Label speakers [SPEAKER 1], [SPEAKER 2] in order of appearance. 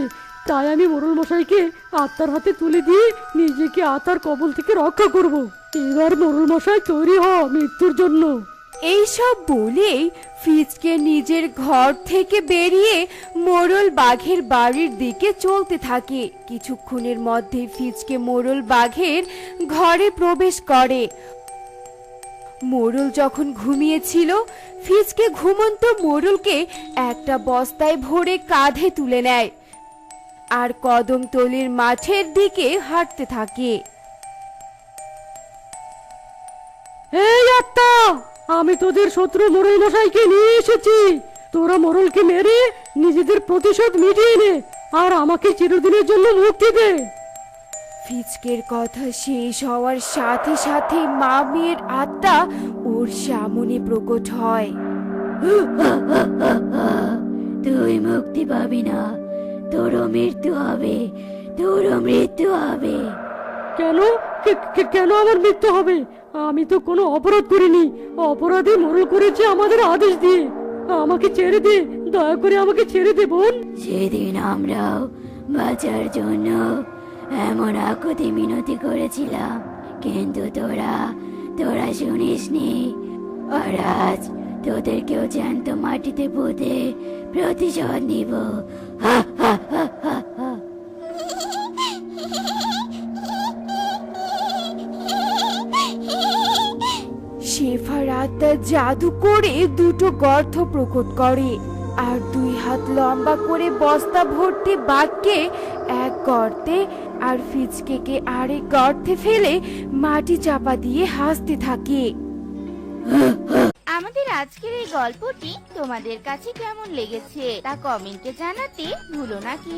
[SPEAKER 1] হচ্ছে তাই আমি মোরল মশাইকে আত্মার হাতে তুলে দিয়ে নিজেকে আত্মার কবল থেকে রক্ষা করব। এবার মোরল মশাই তৈরি হ মৃত্যুর জন্য।
[SPEAKER 2] এইসব বলেই ফিজকে নিজের ঘর থেকে বেরিয়ে মোরল বাঘের বাড়ির দিকে চলতে থাকে। কিছুক্ষণের মধ্যে ফিজকে মোরল বাঘের ঘরে প্রবেশ করে। মোরল যখন ঘুমিয়েছিল ফিজকে ঘুমন্ত মোরলকে একটা বস্তায় ভরে কাঁধে তুলে নেয়। আর কদমতলির মাঠের দিকে হাঁটতে থাকে।
[SPEAKER 1] এই আত্মা আমি তোদের শত্রু মোরল মশাইকে নিয়ে এসেছি। তোরা মোরলকে মেরে নিজেদের প্রতিশোধ মিটিয়ে নে আর আমাকে চিরদিনের জন্য মুক্তি দে।
[SPEAKER 2] ফিচকের কথা শেষ হওয়ার সাথে সাথে মা মেয়ের আত্মা ওর সামনে প্রকট হয়।
[SPEAKER 3] তুই মুক্তি পাবি না। তোরও মৃত্যু হবে তোরও মৃত্যু হবে।
[SPEAKER 1] কেন? কে- কে- কেন আমার মৃত্যু হবে? আমি তো কোনো অপরাধ করিনি। অপরাধী মোরল করেছে আমাদের আদেশ দিয়ে। আমাকে ছেড়ে দে দয়া করে আমাকে ছেড়ে দে বোন।
[SPEAKER 3] সেদিন আমরাও বাঁচার জন্য এমন আকুতি মিনতি করেছিলাম। কিন্তু তোরা তোরা শুনিসনি। আর আজ তোদেরকেও জ্যান্ত মাটিতে পুঁতে প্রতিশোধ নিব।
[SPEAKER 2] জাদু করে দুটো গর্ত প্রকট করে আর দুই হাত লম্বা করে বস্তা ভর্তি বাঘকে এক গর্তে আর ফিচকেকে আরেক গর্তে ফেলে মাটি চাপা দিয়ে হাসতে থাকে।
[SPEAKER 4] আমাদের আজকের এই গল্পটি তোমাদের কাছে কেমন লেগেছে তা কমেন্টে জানাতে ভুলো না কিন্তু।